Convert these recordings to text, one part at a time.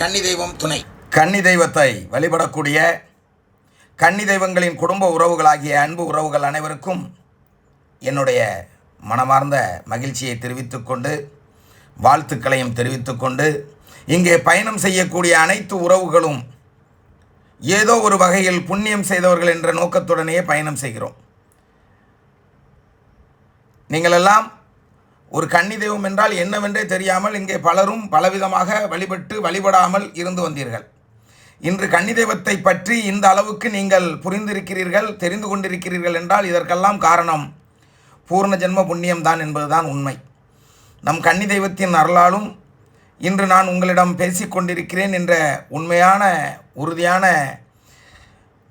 கன்னி தெய்வம் துணை. கன்னி தெய்வத்தை வழிபடக்கூடிய கன்னி தெய்வங்களின் குடும்ப உறவுகளாகிய அன்பு உறவுகள் அனைவருக்கும் என்னுடைய மனமார்ந்த மகிழ்ச்சியை தெரிவித்துக்கொண்டு வாழ்த்துக்களையும் தெரிவித்துக்கொண்டு இங்கே பயணம் செய்யக்கூடிய அனைத்து உறவுகளும் ஏதோ ஒரு வகையில் புண்ணியம் செய்தவர்கள் என்ற நோக்கத்துடனேயே பயணம் செய்கிறோம். நீங்களெல்லாம் ஒரு கன்னி தெய்வம் என்றால் என்னவென்றே தெரியாமல் இங்கே பலரும் பலவிதமாக வழிபட்டு வழிபடாமல் இருந்து வந்தீர்கள். இன்று கன்னி தெய்வத்தை பற்றி இந்த அளவுக்கு நீங்கள் புரிந்திருக்கிறீர்கள் தெரிந்து கொண்டிருக்கிறீர்கள் என்றால் இதற்கெல்லாம் காரணம் பூர்ண ஜென்ம புண்ணியம்தான் என்பதுதான் உண்மை. நம் கன்னி தெய்வத்தின் அருளாலும் இன்று நான் உங்களிடம் பேசிக் கொண்டிருக்கிறேன் என்ற உண்மையான உறுதியான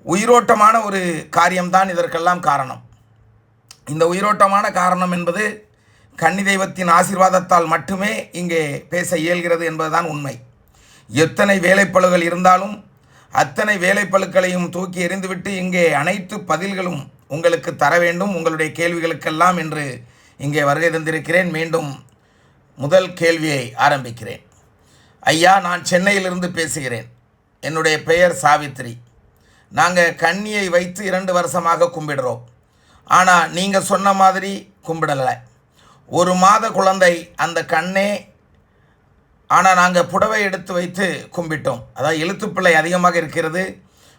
உயிரோட்டமான ஒரு காரியம்தான் இதற்கெல்லாம் காரணம். இந்த உயிரோட்டமான காரணம் என்பது கன்னி தெய்வத்தின் ஆசீர்வாதத்தால் மட்டுமே இங்கே பேச இயல்கிறது என்பதுதான் உண்மை. எத்தனை வேலைப்பழுகள் இருந்தாலும் அத்தனை வேலைப்பளுக்களையும் தூக்கி எறிந்துவிட்டு இங்கே அனைத்து பதில்களும் உங்களுக்கு தர வேண்டும். உங்களுடைய கேள்விகளுக்கெல்லாம் என்று இங்கே வருகை தந்திருக்கிறேன். மீண்டும் முதல் கேள்வியை ஆரம்பிக்கிறேன். ஐயா நான் சென்னையிலிருந்து பேசுகிறேன். என்னுடைய பெயர் சாவித்ரி. நாங்கள் கன்னியை வைத்து இரண்டு வருஷமாக கும்பிடுறோம். ஆனால் நீங்கள் சொன்ன மாதிரி கும்பிடலை. ஒரு மாத குழந்தை அந்த கண்ணே ஆனால் நாங்கள் புடவை எடுத்து வைத்து கும்பிட்டோம். அதாவது எழுத்துப்பிள்ளை அதிகமாக இருக்கிறது.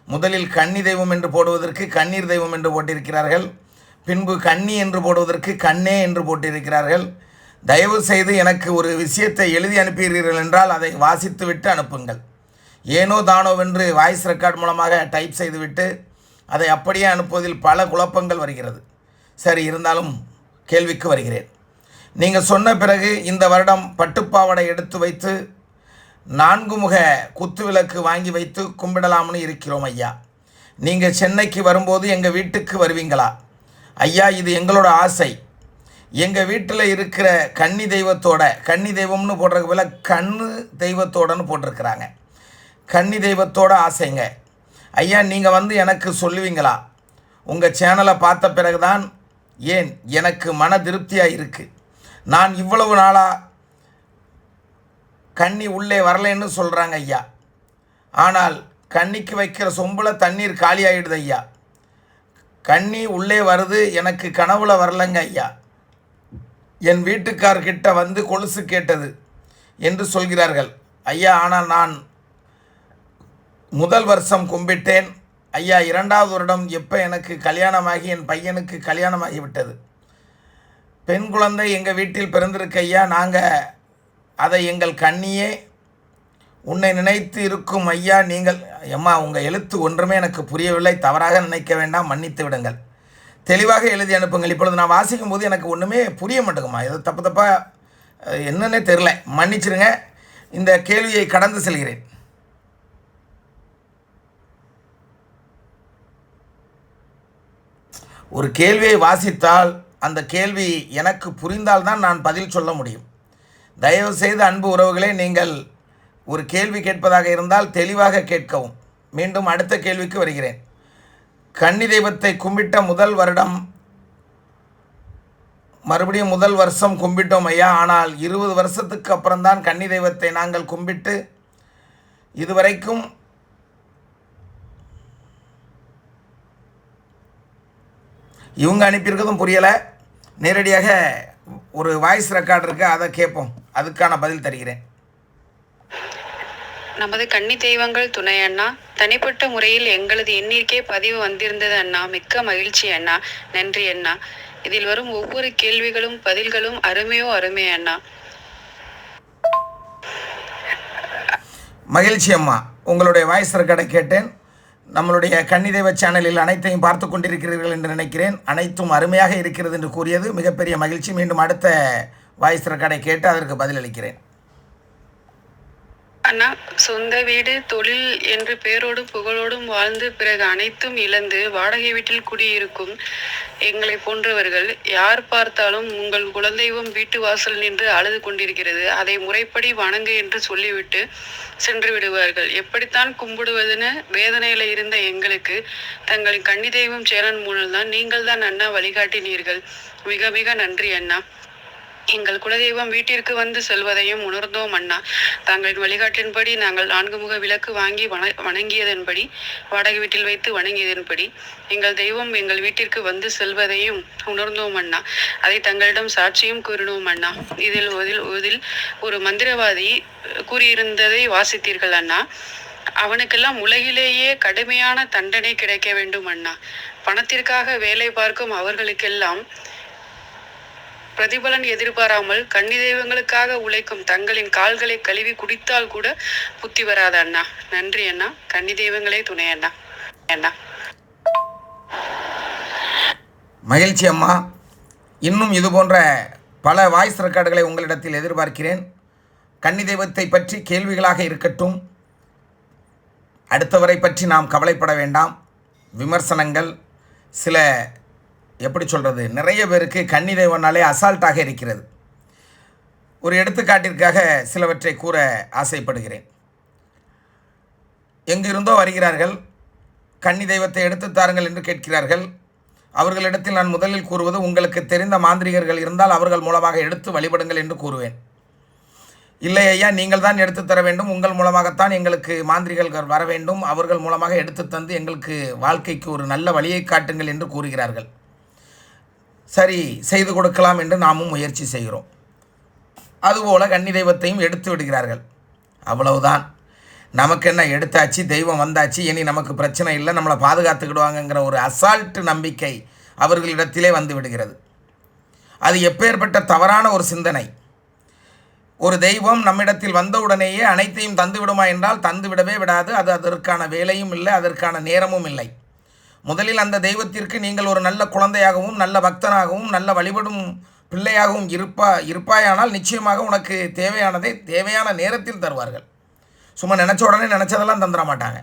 முதலில் கன்னி தெய்வம் என்று போடுவதற்கு கண்ணீர் தெய்வம் என்று போட்டிருக்கிறார்கள். பின்பு கன்னி என்று போடுவதற்கு கண்ணே என்று போட்டிருக்கிறார்கள். தயவு செய்து எனக்கு ஒரு விஷயத்தை எழுதி அனுப்புகிறீர்கள் என்றால் அதை வாசித்துவிட்டு அனுப்புங்கள். ஏனோ தானோவென்று வாய்ஸ் ரெக்கார்ட் மூலமாக டைப் செய்துவிட்டு அதை அப்படியே அனுப்புவதில் பல குழப்பங்கள் வருகிறது. சரி இருந்தாலும் கேள்விக்கு வருகிறேன். நீங்கள் சொன்ன பிறகு இந்த வருடம் பட்டுப்பாவடை எடுத்து வைத்து நான்கு முக குத்துவிளக்கு வாங்கி வைத்து கும்பிடலாம்னு இருக்கிறோம் ஐயா. நீங்கள் சென்னைக்கு வரும்போது எங்கள் வீட்டுக்கு வருவீங்களா? ஐயா இது எங்களோட ஆசை. எங்கள் வீட்டில் இருக்கிற கன்னி தெய்வத்தோட கன்னி தெய்வம்னு போட்டிருக்க பதில் கண்ணு தெய்வத்தோடன்னு போட்டிருக்கிறாங்க. கன்னி தெய்வத்தோட ஆசைங்க. ஐயா நீங்கள் வந்து எனக்கு சொல்லுவீங்களா? உங்கள் சேனலை பார்த்த பிறகுதான் ஏன் எனக்கு மன திருப்தியாக இருக்குது நான் இவ்வளவு நாளாக கண்ணி உள்ளே வரலைன்னு சொல்கிறாங்க ஐயா. ஆனால் கண்ணிக்கு வைக்கிற சொம்பில் தண்ணீர் காலியாகிடுது ஐயா. கண்ணி உள்ளே வருது எனக்கு கனவுல வரலங்க ஐயா. என் வீட்டுக்கார்கிட்ட வந்து கொலுசு கேட்டது என்று சொல்கிறார்கள். ஐயா ஆனால் நான் முதல் வருஷம் கும்பிட்டேன். ஐயா இரண்டாவது வருடம் எப்போ எனக்கு கல்யாணமாகி என் பையனுக்கு கல்யாணமாகிவிட்டது. பெண் குழந்தை எங்கள் வீட்டில் பிறந்திருக்க ஐயா நாங்கள் அதை எங்கள் கண்ணியே உன்னை நினைத்து இருக்கும் ஐயா நீங்கள் எம்மா உங்கள் எழுத்து ஒன்றுமே எனக்கு புரியவில்லை. தவறாக நினைக்க வேண்டாம் மன்னித்து விடுங்கள். தெளிவாக எழுதி அனுப்புங்கள். இப்பொழுது நான் வாசிக்கும் போது எனக்கு ஒன்றுமே புரிய மாட்டேங்குமா? ஏதோ தப்பு தப்பாக என்னன்னே தெரில மன்னிச்சிருங்க. இந்த கேள்வியை கடந்து செல்கிறேன். ஒரு கேள்வியை வாசித்தால் அந்த கேள்வி எனக்கு புரிந்தால்தான் நான் பதில் சொல்ல முடியும். தயவு செய்து அன்பு உறவுகளே நீங்கள் ஒரு கேள்வி கேட்பதாக இருந்தால் தெளிவாக கேட்கவும். மீண்டும் அடுத்த கேள்விக்கு வருகிறேன். கன்னி தெய்வத்தை கும்பிட்ட முதல் வருடம் மறுபடியும் முதல் வருஷம் கும்பிட்டோம் ஐயா. ஆனால் இருபது வருஷத்துக்கு அப்புறம்தான் கன்னி தெய்வத்தை நாங்கள் கும்பிட்டு இதுவரைக்கும் இவங்க அனுப்பியிருக்கிறதும் புரியலை. நேரடியாக ஒரு வாய்ஸ் ரெக்கார்ட் இருக்கு அதை கேட்போம். அதுக்கான பதில் தருகிறேன். நமது கன்னி தெய்வங்கள் துணை அண்ணா. தனிப்பட்ட முறையில் எங்களது எண்ணிற்கே பதிவு வந்திருந்தது அண்ணா. மிக்க மகிழ்ச்சி அண்ணா. நன்றி அண்ணா. இதில் வரும் ஒவ்வொரு கேள்விகளும் பதில்களும் அருமையோ அருமை அண்ணா. மகிழ்ச்சி அம்மா. உங்களுடைய வாய்ஸ் ரெக்கார்டை கேட்டேன். நம்மளுடைய கன்னிதேவ சேனலில் அனைத்தையும் பார்த்து கொண்டிருக்கிறீர்கள் என்று நினைக்கிறேன். அனைத்தும் அருமையாக இருக்கிறது என்று கூறியது. மிகப்பெரிய மகிழ்ச்சி. மீண்டும் அடுத்த வாய்ஸ் ரெக்கார்டை கேட்டு அதற்கு பதிலளிக்கிறேன். அண்ணா சொந்த வீடு தொழில் என்று பேரோடும் புகழோடும் வாழ்ந்து பிறகு அனைத்தும் இழந்து வாடகை வீட்டில் குடியிருக்கும் எங்களை போன்றவர்கள் யார் பார்த்தாலும் உங்கள் குலதெய்வம் வீட்டு வாசல் நின்று அழுது கொண்டிருக்கிறது. அதை முறைப்படி வணங்கு என்று சொல்லிவிட்டு சென்று விடுவார்கள். எப்படித்தான் கும்பிடுவதுன்னு வேதனையில இருந்த எங்களுக்கு தங்கள் கன்னி தெய்வம் சேரன் மூலம் தான் நீங்கள் தான் அண்ணா வழிகாட்டினீர்கள். மிக மிக நன்றி அண்ணா. எங்கள் குலதெய்வம் வீட்டிற்கு வந்து செல்வதையும் உணர்ந்தோம் அண்ணா. தங்களின் வழிகாட்டின்படி நாங்கள் நான்கு முக விளக்கு வாங்கி வண வணங்கியதன்படி வாடகை வீட்டில் வைத்து வணங்கியதன்படி எங்கள் தெய்வம் எங்கள் வீட்டிற்கு வந்து செல்வதையும் உணர்ந்தோம் அண்ணா. அதை தங்களிடம் சாட்சியும் கூறினோம் அண்ணா. இதில் இதில் இதில் ஒரு மந்திரவாதி கூறியிருந்ததை வாசித்தீர்கள் அண்ணா. அவனுக்கெல்லாம் உலகிலேயே கடுமையான தண்டனை கிடைக்க வேண்டும் அண்ணா. பணத்திற்காக வேலை பார்க்கும் அவர்களுக்கெல்லாம் பிரதிபலன் எதிர்பாராமல் கன்னி தெய்வங்களுக்காக உழைக்கும் தங்களின் கால்களை கழுவி குடித்தால் கூட புத்தி வராத அண்ணா. நன்றி அண்ணா. கன்னி தெய்வங்களே துணை அண்ணா. அண்ணா. மகிழ்ச்சி அம்மா. இன்னும் இது போன்ற பல வாய்ஸ் ரெக்கார்டுகளை உங்களிடத்தில் எதிர்பார்க்கிறேன். கன்னி தெய்வத்தை பற்றி கேள்விகளாக இருக்கட்டும். அடுத்தவரை பற்றி நாம் கவலைப்பட வேண்டாம். விமர்சனங்கள் சில எப்படி சொல்கிறது நிறைய பேருக்கு கன்னி தெய்வம்னாலே அசால்ட்டாக இருக்கிறது. ஒரு எடுத்துக்காட்டிற்காக சிலவற்றை கூற ஆசைப்படுகிறேன். எங்கிருந்தோ வருகிறார்கள் கன்னி தெய்வத்தை எடுத்துத் தாருங்கள் என்று கேட்கிறார்கள். அவர்களிடத்தில் நான் முதலில் கூறுவது உங்களுக்கு தெரிந்த மாந்திரிகர்கள் இருந்தால் அவர்கள் மூலமாக எடுத்து வழிபடுங்கள் என்று கூறுவேன். இல்லை ஐயா நீங்கள் தான் எடுத்து தர வேண்டும். உங்கள் மூலமாகத்தான் எங்களுக்கு மாந்திரிகர்கள் வர வேண்டும். அவர்கள் மூலமாக எடுத்து தந்து எங்களுக்கு வாழ்க்கைக்கு ஒரு நல்ல வழியை காட்டுங்கள் என்று கூறுகிறார்கள். சரி செய்து கொடுக்கலாம் என்று நாமும் முயற்சி செய்கிறோம். அதுபோல கன்னி தெய்வத்தையும் எடுத்து விடுகிறார்கள். அவ்வளவுதான். நமக்கு என்ன எடுத்தாச்சு தெய்வம் வந்தாச்சு இனி நமக்கு பிரச்சனை இல்லை நம்மளை பாதுகாத்துக்கிடுவாங்கங்கிற ஒரு அசால்ட்டு நம்பிக்கை அவர்களிடத்திலே வந்து விடுகிறது. அது எப்பேற்பட்ட தவறான ஒரு சிந்தனை. ஒரு தெய்வம் நம்மிடத்தில் வந்தவுடனேயே அனைத்தையும் தந்து விடுமா என்றால் தந்து விடவே விடாது. அது அதற்கான வேலையும் இல்லை அதற்கான நேரமும் இல்லை. முதலில் அந்த தெய்வத்திற்கு நீங்கள் ஒரு நல்ல குழந்தையாகவும் நல்ல பக்தனாகவும் நல்ல வழிபடும் பிள்ளையாகவும் இருப்பா இருப்பாயானால் நிச்சயமாக உனக்கு தேவையானதை தேவையான நேரத்தில் தருவார்கள். சும்மா நினச்ச உடனே நினச்சதெல்லாம் தந்துட மாட்டாங்க.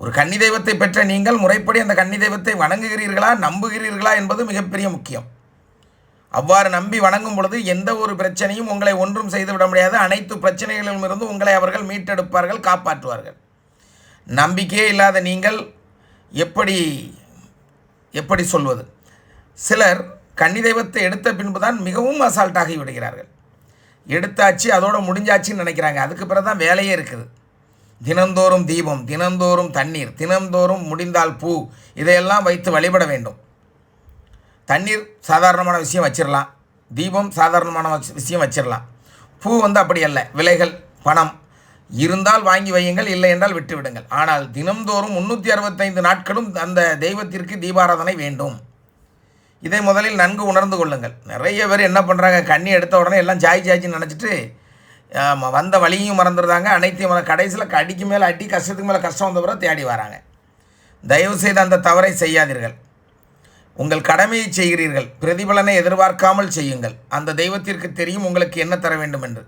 ஒரு கன்னி தெய்வத்தை பெற்ற நீங்கள் முறைப்படி அந்த கன்னி தெய்வத்தை வணங்குகிறீர்களா நம்புகிறீர்களா என்பது மிகப்பெரிய முக்கியம். அவ்வாறு நம்பி வணங்கும் பொழுது எந்த ஒரு பிரச்சனையும் உங்களை ஒன்றும் செய்துவிட முடியாது. அனைத்து பிரச்சனைகளிலும் இருந்து உங்களை அவர்கள் மீட்டெடுப்பார்கள் காப்பாற்றுவார்கள். நம்பிக்கையே இல்லாத நீங்கள் எப்படி எப்படி சொல்வது? சிலர் கன்னி தெய்வத்தை எடுத்த பின்பு தான் மிகவும் அசால்ட்டாகி விடுகிறார்கள். எடுத்தாச்சு அதோட முடிஞ்சாச்சுன்னு நினைக்கிறாங்க. அதுக்கு பிறகு தான் வேலையே இருக்குது. தினந்தோறும் தீபம் தினந்தோறும் தண்ணீர் தினந்தோறும் முடிந்தால் பூ இதையெல்லாம் வைத்து வழிபட வேண்டும். தண்ணீர் சாதாரணமான விஷயம் வச்சிடலாம் தீபம் சாதாரணமான விஷயம் வச்சிடலாம் பூ வந்து அப்படி அல்ல. விலைகள் பணம் இருந்தால் வாங்கி வையுங்கள் இல்லை என்றால் விட்டுவிடுங்கள். ஆனால் தினம்தோறும் முந்நூற்றி அறுபத்தைந்து நாட்களும் அந்த தெய்வத்திற்கு தீபாராதனை வேண்டும். இதை முதலில் நன்கு உணர்ந்து கொள்ளுங்கள். நிறைய பேர் என்ன பண்ணுறாங்க கண்ணி எடுத்த உடனே எல்லாம் ஜாய் ஜாய்ச்சின்னு நினச்சிட்டு வந்த வழியும் மறந்துடுறாங்க. அனைத்தையும் மற- கடைசியில் அடிக்கு மேலே அடி கஷ்டத்துக்கு மேலே கஷ்டம் வந்த பிறகு தேடி வராங்க. தயவுசெய்து அந்த தவறை செய்யாதீர்கள். உங்கள் கடமையை செய்கிறீர்கள். பிரதிபலனை எதிர்பார்க்காமல் செய்யுங்கள். அந்த தெய்வத்திற்கு தெரியும் உங்களுக்கு என்ன தர வேண்டும் என்று.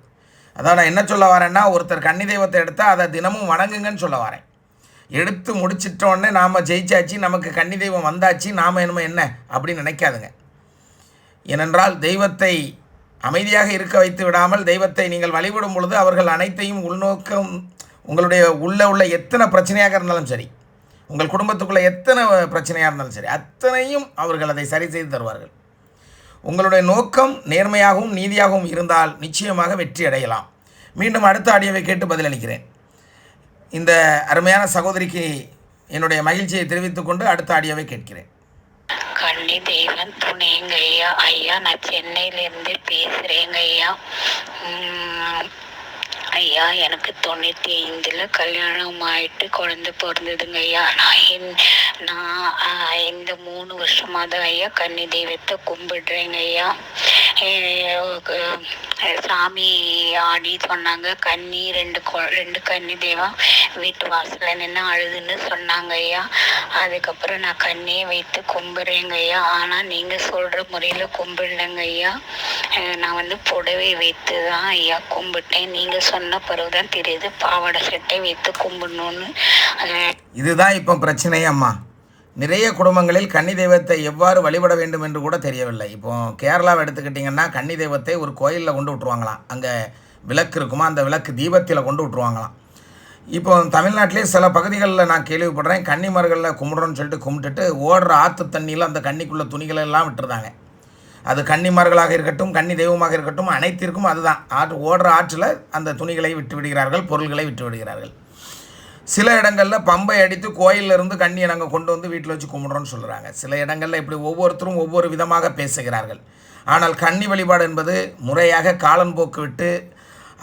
அதான் நான் என்ன சொல்ல வரேன்னா ஒருத்தர் கன்னி தெய்வத்தை எடுத்தால் அதை தினமும் வணங்குங்கன்னு சொல்ல வரேன். எடுத்து முடிச்சிட்டோடனே நாம் ஜெயிச்சாச்சு நமக்கு கன்னி தெய்வம் வந்தாச்சு நாம் என்னமோ என்ன அப்படின்னு நினைக்காதுங்க. ஏனென்றால் தெய்வத்தை அமைதியாக இருக்க வைத்து விடாமல் தெய்வத்தை நீங்கள் வழிபடும் பொழுது அவர்கள் அனைத்தையும் உள்நோக்கம் உங்களுடைய உள்ள உள்ள எத்தனை பிரச்சனையாக இருந்தாலும் சரி உங்கள் குடும்பத்துக்குள்ளே எத்தனை பிரச்சனையாக இருந்தாலும் சரி அத்தனையும் அவர்கள் அதை சரி செய்து தருவார்கள். உங்களுடைய நோக்கம் நேர்மையாகவும் நீதியாகவும் இருந்தால் நிச்சயமாக வெற்றி அடையலாம். மீண்டும் அடுத்த ஆடியோவை கேட்டு பதிலளிக்கிறேன். இந்த அருமையான சகோதரிக்கு என்னுடைய மகிழ்ச்சியை தெரிவித்துக் கொண்டு அடுத்த ஆடியோவை கேட்கிறேன். கண்ணி தெய்வம் துணைங்க ஐயா ஐயா நான் சென்னையிலேருந்து பேசுகிறேங்க ஐயா ஐயா எனக்கு தொண்ணூற்றி ஐந்தில் கல்யாணம் ஆயிட்டு குழந்தை பிறந்ததுங்க ஐயா. நான் என் நான் இந்த மூணு வருஷமாக தான் ஐயா கன்னி தெய்வத்தை கும்பிடுறேங்க ஐயா. சாமி ஆடி சொன்னாங்க கன்னி ரெண்டு ரெண்டு கன்னி தெய்வம் வீட்டு வாசலில் நின்று அழுதுன்னு சொன்னாங்க ஐயா. அதுக்கப்புறம் நான் கண்ணியை வைத்து கும்பிட்றேங்க ஐயா. ஆனால் நீங்கள் சொல்கிற முறையில் கும்பிடலங்க ஐயா. நான் வந்து புடவை வைத்து தான் ஐயா கும்பிட்டேன். நீங்கள் சொன்ன பிறகு தான் தெரியுது. பாவாடை சட்டை வைத்து கும்பிடணும்னு. இதுதான் இப்போ பிரச்சனையே அம்மா. நிறைய குடும்பங்களில் கன்னி தெய்வத்தை எவ்வாறு வழிபட வேண்டும் என்று கூட தெரியவில்லை. இப்போ கேரளாவை எடுத்துக்கிட்டிங்கன்னா கன்னி தெய்வத்தை ஒரு கோயிலில் கொண்டு விட்ருவாங்களாம் அங்கே விளக்கு இருக்குமா? அந்த விளக்கு தீபத்தில் கொண்டு விட்ருவாங்களாம் இப்போ தமிழ்நாட்டிலே சில பகுதிகளில் நான் கேள்விப்படுறேன். கன்னிமர்களில் கும்பிட்றோன்னு சொல்லிட்டு கும்பிட்டுட்டு ஓடுற ஆற்று தண்ணியில் அந்த கன்னிக்குள்ளே துணிகளை எல்லாம் விட்டுருந்தாங்க. அது கன்னிமார்களாக இருக்கட்டும் கன்னி தெய்வமாக இருக்கட்டும் அனைத்திற்கும் அதுதான். ஆற்று ஓடுற ஆற்றில் அந்த துணிகளை விட்டு விடுகிறார்கள் பொருள்களை விட்டு விடுகிறார்கள். சில இடங்களில் பம்பை அடித்து கோயிலிருந்து கண்ணியை நாங்கள் கொண்டு வந்து வீட்டில் வச்சு கும்பிட்றோன்னு சொல்கிறாங்க சில இடங்களில் இப்படி ஒவ்வொருத்தரும் ஒவ்வொரு விதமாக பேசுகிறார்கள். ஆனால் கன்னி வழிபாடு என்பது முறையாக காலன்போக்கு விட்டு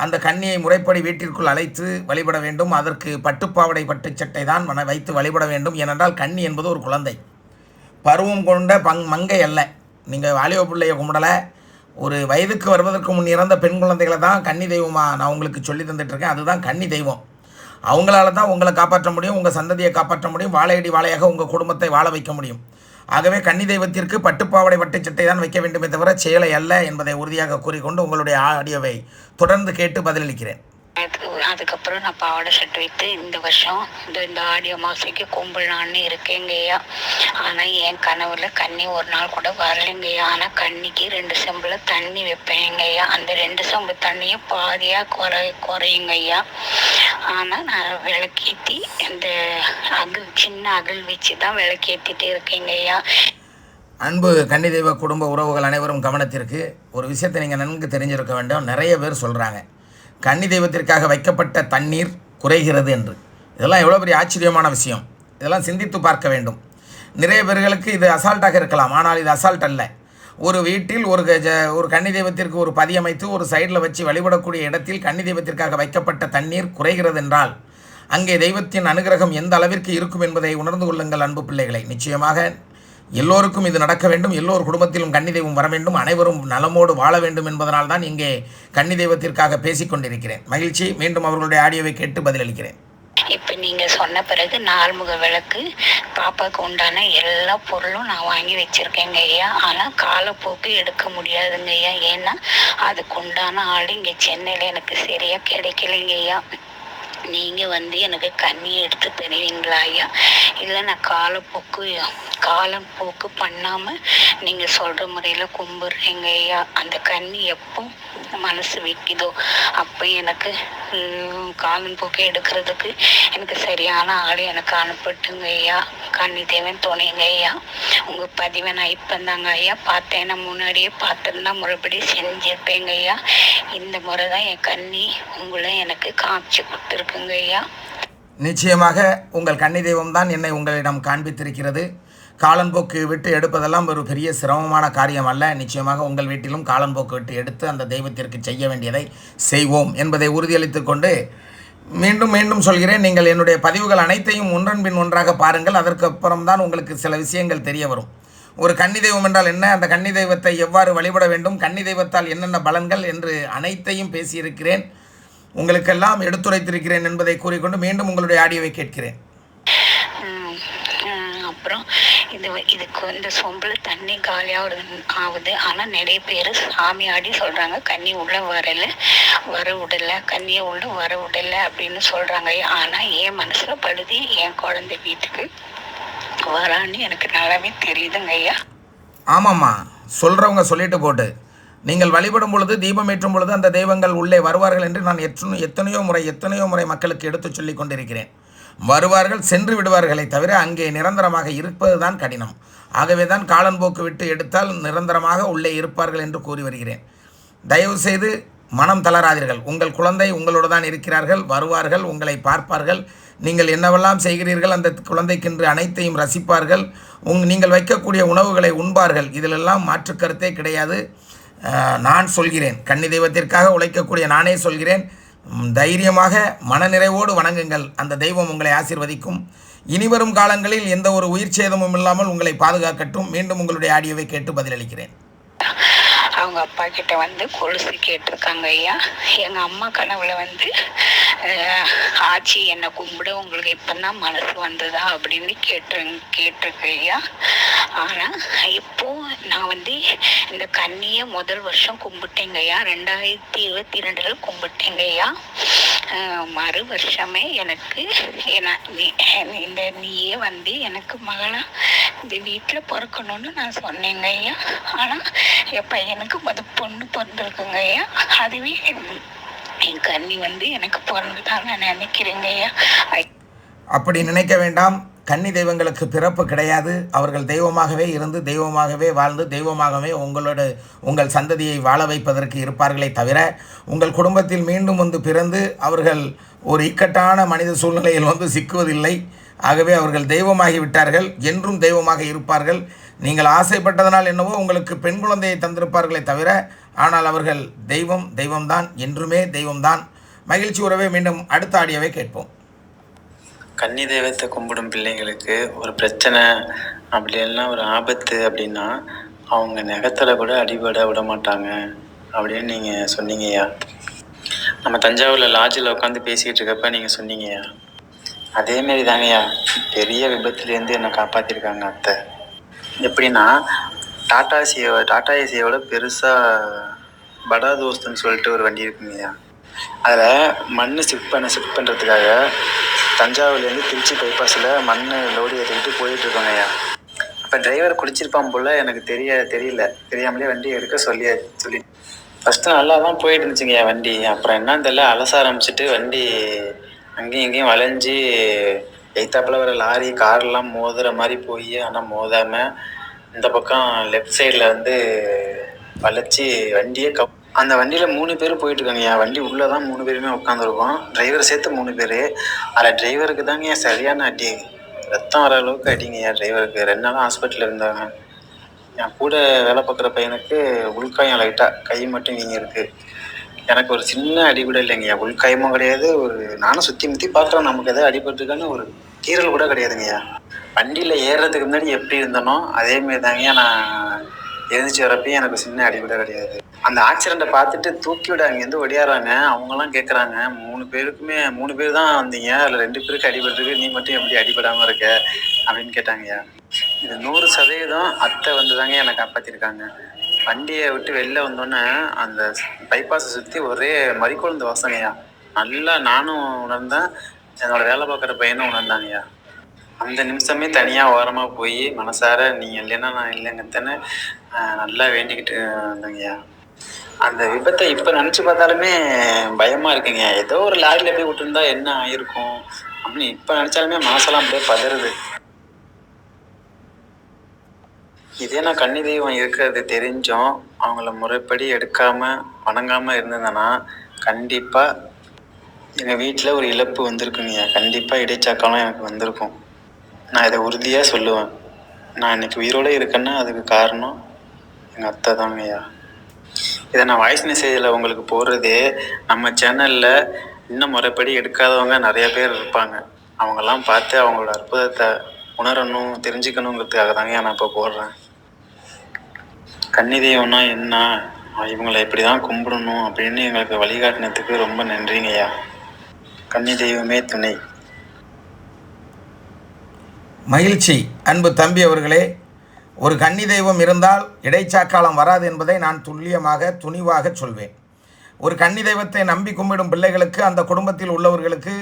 அந்த கன்னியை முறைப்படி வீட்டிற்குள் அழைத்து வழிபட வேண்டும். அதற்கு பட்டுப்பாவடை பட்டு சட்டை தான் மன வைத்து வழிபட வேண்டும். ஏனென்றால் கன்னி என்பது ஒரு குழந்தை. பருவம் கொண்ட பங் மங்கை அல்ல. நீங்கள் வாலிப பிள்ளையை கும்பிடலை. ஒரு வயதுக்கு வருவதற்கு முன் இறந்த பெண் குழந்தைகளை தான் கன்னி தெய்வமாக நான் உங்களுக்கு சொல்லி தந்துட்டுருக்கேன். அதுதான் கன்னி தெய்வம். அவங்களால தான் உங்களை காப்பாற்ற முடியும் உங்கள் சந்ததியை காப்பாற்ற முடியும் வாழையடி வாழையாக உங்கள் குடும்பத்தை வாழ வைக்க முடியும். ஆகவே கன்னி தெய்வத்திற்கு பட்டுப்பாவடை வட்டை சட்டை தான் வைக்க வேண்டுமே தவிர சேலை அல்ல என்பதை உறுதியாக கூறிக்கொண்டு உங்களுடைய ஆடியோவை தொடர்ந்து கேட்டு பதிலளிக்கிறேன். அதுக்கப்புறம் நான் பாவாடை ஷர்ட் வைத்து இந்த வருஷம் இந்த இந்த ஆடி அமாவாசைக்கு கும்பிடலான்னு இருக்கேங்கய்யா. ஆனால் என் கனவுல கண்ணி ஒரு நாள் கூட வரலைங்கய்யா. ஆனால் கண்ணிக்கு ரெண்டு செம்பில் தண்ணி வைப்பேங்கய்யா. அந்த ரெண்டு செம்பு தண்ணியும் பாதியாக குறை குறையுங்கய்யா. ஆனால் நான் விளக்கேற்றி இந்த அகில் சின்ன அகல் வச்சு தான் விளக்கேற்றிட்டு இருக்கேங்கய்யா. அன்பு கன்னி தெய்வ குடும்ப உறவுகள் அனைவரும் கவனத்திற்கு ஒரு விஷயத்தை நீங்கள் நன்கு தெரிஞ்சிருக்க வேண்டும். நிறைய பேர் சொல்கிறாங்க கன்னி தெய்வத்திற்காக வைக்கப்பட்ட தண்ணீர் குறைகிறது என்று. இதெல்லாம் எவ்வளோ பெரிய ஆச்சரியமான விஷயம். இதெல்லாம் சிந்தித்து பார்க்க வேண்டும். நிறைய பேர்களுக்கு இது அசால்ட்டாக இருக்கலாம். ஆனால் இது அசால்ட் அல்ல. ஒரு வீட்டில் ஒரு ஜ ஒரு கன்னி தெய்வத்திற்கு ஒரு பதியமைத்து ஒரு சைடில் வச்சு வழிபடக்கூடிய இடத்தில் கன்னி தெய்வத்திற்காக வைக்கப்பட்ட தண்ணீர் குறைகிறது என்றால் அங்கே தெய்வத்தின் அனுகிரகம் எந்த அளவிற்கு இருக்கும் என்பதை உணர்ந்து கொள்ளுங்கள் அன்பு பிள்ளைகளை. நிச்சயமாக எல்லோருக்கும் இது நடக்க வேண்டும். எல்லோர் குடும்பத்திலும் கன்னி தெய்வம் வர வேண்டும். அனைவரும் நலமோடு வாழ வேண்டும் என்பதனால் தான் இங்கே கன்னி தெய்வத்திற்காக பேசிக்கொண்டிருக்கிறேன் மகிழ்ச்சி. மீண்டும் அவர்களுடைய ஆடியோவை கேட்டு பதிலளிக்கிறேன். இப்போ நீங்கள் சொன்ன பிறகு நால்முக விளக்கு பாப்பாவுக்கு உண்டான எல்லா பொருளும் நான் வாங்கி வச்சுருக்கேங்க ஐயா. ஆனால் காலப்போக்கு எடுக்க முடியாதுங்க ஐயா. ஏன்னா அதுக்கு உண்டான ஆள் இங்கே சென்னையில் எனக்கு சரியாக கிடைக்கலைங்க ஐயா. நீங்கள் வந்து எனக்கு கண்ணி எடுத்து தருவீங்களா ஐயா? இல்லை நான் காலப்போக்கு காலப்போக்கு பண்ணாமல் நீங்கள் சொல்கிற முறையில் கும்பிட்றீங்க ஐயா. அந்த கண்ணி எப்போ மனசு வைக்குதோ அப்போ எனக்கு காலம் போக்கு எடுக்கிறதுக்கு எனக்கு சரியான ஆள் எனக்கு அனுப்பட்டுங்க ஐயா. கண்ணி தேவன் துணைங்க ஐயா. உங்கள் பதிவை நான் இப்போ தாங்க ஐயா பார்த்தேன். நான் முன்னாடியே பார்த்துருந்தா முறைப்படி செஞ்சுருப்பேங்க ஐயா. இந்த முறை தான் என் கண்ணி உங்களை எனக்கு காமிச்சு கொடுத்துருக்கு. கொடுத்துருக்குங்க ஐயா நிச்சயமாக உங்கள் கன்னி தெய்வம் தான் என்னை உங்களிடம் காண்பித்திருக்கிறது. காலன்போக்கு விட்டு எடுப்பதெல்லாம் ஒரு பெரிய சிரமமான காரியம் அல்ல. நிச்சயமாக உங்கள் வீட்டிலும் காலன்போக்கு விட்டு எடுத்து அந்த தெய்வத்திற்கு செய்ய வேண்டியதை செய்வோம் என்பதை உறுதியளித்து கொண்டு மீண்டும் மீண்டும் சொல்கிறேன். நீங்கள் என்னுடைய பதிவுகள் அனைத்தையும் ஒன்றன் பின் ஒன்றாக பாருங்கள். அதற்கு தான் உங்களுக்கு சில விஷயங்கள் தெரிய வரும். ஒரு கன்னி தெய்வம் என்றால் என்ன? அந்த கன்னி தெய்வத்தை எவ்வாறு வழிபட வேண்டும்? கன்னி தெய்வத்தால் என்னென்ன பலன்கள்? என்று அனைத்தையும் பேசியிருக்கிறேன். உங்களுக்கெல்லாம் எடுத்துரைத்திருக்கிறேன் என்பதை கூறிக்கொண்டு மீண்டும் உங்களுடைய ஆடியோவை கேட்கிறேன். அப்புறம் இது இதுக்கு இந்த சொம்பில் தண்ணி காலியாக ஆகுது. ஆனால் நிறைய பேர் சாமி ஆடி சொல்கிறாங்க கன்னி உள்ள வரல வர விடல கன்னியை உள்ள வர விடல அப்படின்னு சொல்கிறாங்க ஆனால் என் மனசில் படுது என் குழந்தை வீட்டுக்கு வரான்னு எனக்கு நல்லாவே தெரியுதுங்க ஐயா. ஆமாம்மா சொல்கிறவங்க சொல்லிட்டு போட்டு. நீங்கள் வழிபடும் பொழுது தீபம் ஏற்றும் பொழுது அந்த தெய்வங்கள் உள்ளே வருவார்கள் என்று நான் எத்தனை எத்தனையோ முறை எத்தனையோ முறை மக்களுக்கு எடுத்துச் சொல்லிக் கொண்டிருக்கிறேன். வருவார்கள் சென்று விடுவார்களை தவிர அங்கே நிரந்தரமாக இருப்பது தான் கடினம். ஆகவே தான் காலன்போக்கு விட்டு எடுத்தால் நிரந்தரமாக உள்ளே இருப்பார்கள் என்று கூறி வருகிறேன். தயவு செய்து மனம் தளராதீர்கள். உங்கள் குழந்தை உங்களோடு தான் இருக்கிறார்கள் வருவார்கள் உங்களை பார்ப்பார்கள். நீங்கள் என்னவெல்லாம் செய்கிறீர்கள் அந்த குழந்தைக்கென்று அனைத்தையும் ரசிப்பார்கள். உங் நீங்கள் வைக்கக்கூடிய உணவுகளை உண்பார்கள். இதிலெல்லாம் மாற்று கருத்தே கிடையாது. நான் சொல்கிறேன். கன்னி தெய்வத்திற்காக உழைக்கக்கூடிய நானே சொல்கிறேன். தைரியமாக மனநிறைவோடு வணங்குங்கள். அந்த தெய்வம் உங்களை ஆசிர்வதிக்கும். இனிவரும் காலங்களில் எந்த ஒரு உயிர் சேதமும் இல்லாமல் உங்களை பாதுகாக்கட்டும். மீண்டும் உங்களுடைய ஆடியோவை கேட்டு பதிலளிக்கிறேன். அவங்க அப்பா கிட்ட வந்து கொலுசு கேட்டிருக்காங்க ஐயா. எங்கள் அம்மா கனவுல வந்து ஆச்சி என்னை கும்பிட உங்களுக்கு இப்பதான் மனசு வந்ததா அப்படின்னு கேட்டு கேட்டிருக்கு ஐயா. ஆனால் இப்போ நான் வந்து இந்த கன்னியை முதல் வருஷம் கும்பிட்டேங்கய்யா. ரெண்டாயிரத்தி இருபத்தி ரெண்டுல கும்பிட்டேங்கய்யா. மறு வருஷமே எனக்கு நீ- இந்த நீயே வந்து எனக்கு மகளா. இந்த வீட்டில் பிறக்கணும்னு நான் சொன்னேங்க ஐயா ஆனால் என் பையனுக்கு முத பொண்ணு பிறந்திருக்குங்க ஐயா அதுவே என்- கண்ணி கன்னி வந்து எனக்கு பிறந்துதான் நான் நினைக்கிறேங்க ஐயா ஐ- அப்படி நினைக்க வேண்டாம். கன்னி தெய்வங்களுக்கு பிறப்பு கிடையாது. அவர்கள் தெய்வமாகவே இருந்து தெய்வமாகவே வாழ்ந்து தெய்வமாகவே உங்களோட உங்கள் சந்ததியை வாழ வைப்பதற்கு இருப்பார்களே தவிர உங்கள் குடும்பத்தில் மீண்டும் வந்து பிறந்து அவர்கள் ஒரு இக்கட்டான மனித சூழ்நிலையில் வந்து சிக்குவதில்லை. ஆகவே அவர்கள் தெய்வமாகி விட்டார்கள் என்றும் தெய்வமாக இருப்பார்கள். நீங்கள் ஆசைப்பட்டதனால் என்னவோ உங்களுக்கு பெண் குழந்தையை தந்திருப்பார்களே தவிர ஆனால் அவர்கள் தெய்வம் தெய்வம்தான் என்றுமே தெய்வம்தான். மகிழ்ச்சி உறவே மீண்டும் அடுத்த ஆடியோவை கேட்போம். கன்னி தெய்வத்தை கும்பிடும் பிள்ளைங்களுக்கு ஒரு பிரச்சனை அப்படி இல்லைன்னா ஒரு ஆபத்து அப்படின்னா அவங்க நெகத்தில் கூட அடிபட விட மாட்டாங்க அப்படின்னு நீங்கள் சொன்னீங்கய்யா. நம்ம தஞ்சாவூரில் லாட்ஜில் உட்காந்து பேசிக்கிட்டு இருக்கப்ப நீங்கள் சொன்னீங்கய்யா. அதேமாரி தாங்கய்யா பெரிய விபத்துலேருந்து என்னை காப்பாற்றிருக்காங்க அத்தை. எப்படின்னா டாடா சியோ டாடா ஏசியோட பெருசாக படா தோஸ்துன்னு சொல்லிட்டு ஒரு வண்டி இருக்குங்கய்யா. அதில் மண் ஷிஃப்ட் பண்ண ஷிஃப்ட் பண்ணுறதுக்காக தஞ்சாவூர்லேருந்து திருச்சி பைபாஸில் மண் லோடு ஏற்றிக்கிட்டு போயிட்டுருக்கோங்க ஐயா. அப்போ டிரைவர் குடிச்சிருப்பான் போல் எனக்கு தெரிய தெரியல. தெரியாமலே வண்டி எடுக்க சொல்லி சொல்லி ஃபஸ்ட்டு நல்லா தான் போயிட்டு இருந்துச்சுங்கய்யா வண்டி. அப்புறம் என்னன்னு தெரியல அலச ஆரம்பிச்சிட்டு வண்டி அங்கேயும் இங்கேயும் வளைஞ்சி எய்த்தாப்பில் வர லாரி கார்லாம் மோதுகிற மாதிரி போய் ஆனால் மோதாமல் இந்த பக்கம் லெஃப்ட் சைடில் வந்து வளைச்சி வண்டியே கப் அந்த வண்டியில் மூணு பேர் போயிட்டு என் வண்டி உள்ளே தான் மூணு பேருமே உட்காந்துருக்கோம் டிரைவர் சேர்த்து மூணு பேர். அதில் டிரைவருக்கு தாங்க சரியான அடி. ரத்தம் வர அளவுக்கு அடிங்கய்யா டிரைவருக்கு ரெண்டு நாளும் ஹாஸ்பிட்டலில் இருந்தாங்க. என் கூட வேலை பார்க்குற பையனுக்கு உள்காயம் லைட்டாக கை மட்டும் வீங்க இருக்குது எனக்கு ஒரு சின்ன அடி கூட இல்லைங்கய்யா உள்காயமும் கிடையாது. ஒரு நானும் சுற்றி முற்றி பார்க்குறேன். நமக்கு எதாவது அடிபட்டுருக்கான்னு ஒரு கீறல் கூட கிடையாதுங்கய்யா. வண்டியில் ஏறுறதுக்கு முன்னாடி எப்படி இருந்தனோ அதேமாரி தாங்கய்யா நான் எழுந்திரிச்சு வரப்பயும் எனக்கு சின்ன அடி கூட கிடையாது. அந்த ஆக்சிடெண்ட்டை பார்த்துட்டு தூக்கி விட அங்கேருந்து ஒடியாறாங்க அவங்கெல்லாம் கேட்குறாங்க மூணு பேருக்குமே மூணு பேர் தான் வந்தீங்க. அதில் ரெண்டு பேருக்கு அடிபட்டிருக்கு. நீ மட்டும் எப்படி அடிபடாமல் இருக்க? அப்படின்னு கேட்டாங்கய்யா. இது நூறு சதவீதம் அத்தை வந்து தாங்க என்னை காப்பாற்றிருக்காங்க வண்டியை விட்டு வெளில வந்தோடனே அந்த பைபாஸை சுற்றி ஒரே மறிக்குழந்த வாசனையா. நல்லா நானும் உணர்ந்தேன். என்னோட வேலை பார்க்குற பையனும் உணர்ந்தாங்கய்யா. அந்த நிமிஷமே தனியாக ஓரமாக போய் மனசார நீங்கள் இல்லைன்னா நான் இல்லைங்கத்தன்னு நல்லா வேண்டிக்கிட்டு வந்தேங்கய்யா அந்த விபத்தை இப்போ நினச்சி பார்த்தாலுமே பயமாக இருக்குங்க. ஏதோ ஒரு லாரியில் போய் விட்டுருந்தா என்ன ஆயிருக்கும்? அப்படின்னு இப்போ நினச்சாலுமே மனசெல்லாம் அப்படியே பதறுது. இதே நான் கன்னி தெய்வம் இருக்கிறது தெரிஞ்சும். அவங்கள முறைப்படி எடுக்காமல் வணங்காமல் இருந்ததுன்னா கண்டிப்பாக எங்கள் வீட்டில் ஒரு இழப்பு வந்திருக்குங்கய்யா கண்டிப்பாக இடைச்சாக்காலம் எனக்கு வந்திருக்கும். நான் இதை உறுதியாக சொல்லுவேன். நான் இன்னைக்கு உயிரோட இருக்கேன்னா அதுக்கு காரணம் எங்கள் அத்தை தாங்கய்யா இதை நான் வாய்ஸ் மெசேஜில் உங்களுக்கு போடுறதே நம்ம சேனலில் இன்னும் முறைப்படி எடுக்காதவங்க நிறைய பேர் இருப்பாங்க. அவங்கெல்லாம் பார்த்து அவங்களோட அற்புதத்தை உணரணும் தெரிஞ்சுக்கணுங்கிறதுக்காக தாங்க நான் இப்போ போடுறேன். கன்னி தெய்வம்னா என்ன இவங்களை இப்படி தான் கும்பிடணும் அப்படின்னு எங்களுக்கு வழிகாட்டினத்துக்கு ரொம்ப நன்றிங்கய்யா கன்னி தெய்வமே துணை. மகிழ்ச்சி. அன்பு தம்பி அவர்களே ஒரு கன்னி தெய்வம் இருந்தால் இடைச்சாக்காலம் வராது என்பதை நான் துல்லியமாக துணிவாக சொல்வேன். ஒரு கன்னி தெய்வத்தை நம்பி கும்பிடும் பிள்ளைகளுக்கு அந்த குடும்பத்தில் உள்ளவர்களுக்கு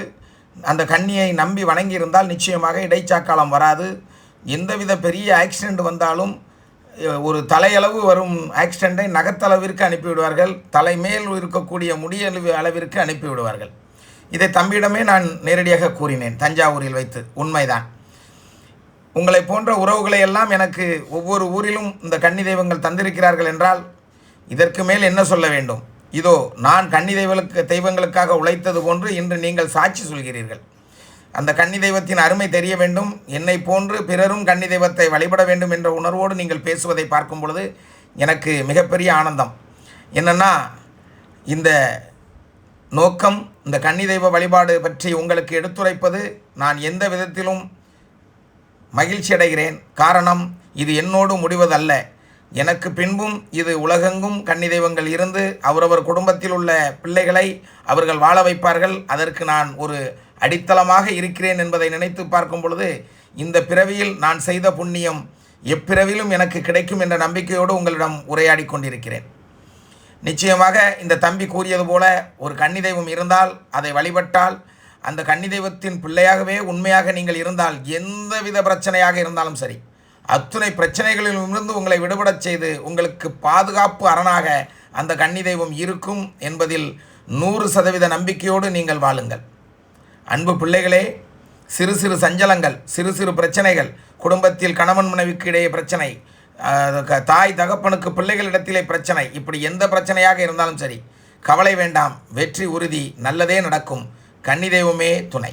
அந்த கன்னியை நம்பி வணங்கியிருந்தால் நிச்சயமாக இடைச்சாக்காலம் வராது. எந்தவித பெரிய ஆக்சிடெண்ட் வந்தாலும் ஒரு தலையளவு வரும் ஆக்சிடெண்ட்டை நகத்தளவிற்கு அனுப்பிவிடுவார்கள். தலைமேல் இருக்கக்கூடிய முடியளவு அளவிற்கு அனுப்பிவிடுவார்கள். இதை தம்பியிடமே நான் நேரடியாக கூறினேன் தஞ்சாவூரில் வைத்து. உண்மைதான். உங்களை போன்ற உறவுகளை எல்லாம் எனக்கு ஒவ்வொரு ஊரிலும் இந்த கன்னி தெய்வங்கள் தந்திருக்கிறார்கள் என்றால் இதற்கு மேல் என்ன சொல்ல வேண்டும்? இதோ நான் கன்னி தெய்வங்களுக்கு தெய்வங்களுக்காக உழைத்தது போன்று இன்று நீங்கள் சாட்சி சொல்கிறீர்கள். அந்த கன்னி தெய்வத்தின் அருமை தெரிய வேண்டும். என்னை போன்று பிறரும் கன்னி தெய்வத்தை வழிபட வேண்டும் என்ற உணர்வோடு நீங்கள் பேசுவதை பார்க்கும் பொழுது எனக்கு மிகப்பெரிய ஆனந்தம். என்னென்னா இந்த நோக்கம் இந்த கன்னி தெய்வ வழிபாடு பற்றி உங்களுக்கு எடுத்துரைப்பது நான் எந்த விதத்திலும் மகிழ்ச்சி அடைகிறேன். காரணம் இது என்னோடு முடிவதல்ல. எனக்கு பின்பும் இது உலகெங்கும் கன்னி தெய்வங்கள் இருந்து அவரவர் குடும்பத்தில் உள்ள பிள்ளைகளை அவர்கள் வாழ வைப்பார்கள். அதற்கு நான் ஒரு அடித்தளமாக இருக்கிறேன் என்பதை நினைத்து பார்க்கும் பொழுது இந்த பிறவியில் நான் செய்த புண்ணியம் எப்பிறவிலும் எனக்கு கிடைக்கும் என்ற நம்பிக்கையோடு உங்களிடம் உரையாடி கொண்டிருக்கிறேன். நிச்சயமாக இந்த தம்பி கூறியது போல ஒரு கன்னி தெய்வம் இருந்தால் அதை வழிபட்டால் அந்த கன்னி தெய்வத்தின் பிள்ளையாகவே உண்மையாக நீங்கள் இருந்தால் எந்தவித பிரச்சனையாக இருந்தாலும் சரி அத்துணை பிரச்சனைகளிலிருந்து உங்களை விடுபடச் செய்து உங்களுக்கு பாதுகாப்பு அரணாக அந்த கன்னி தெய்வம் இருக்கும் என்பதில் நூறு சதவீத நம்பிக்கையோடு நீங்கள் வாழுங்கள். அன்பு பிள்ளைகளே சிறு சிறு சஞ்சலங்கள் சிறு சிறு பிரச்சனைகள் குடும்பத்தில் கணவன் மனைவிக்கு இடையே பிரச்சனை க- தாய் தகப்பனுக்கு பிள்ளைகளிடத்திலே பிரச்சனை இப்படி எந்த பிரச்சனையாக இருந்தாலும் சரி கவலை வேண்டாம் வெற்றி உறுதி நல்லதே நடக்கும். கன்னி தெய்வமே துணை.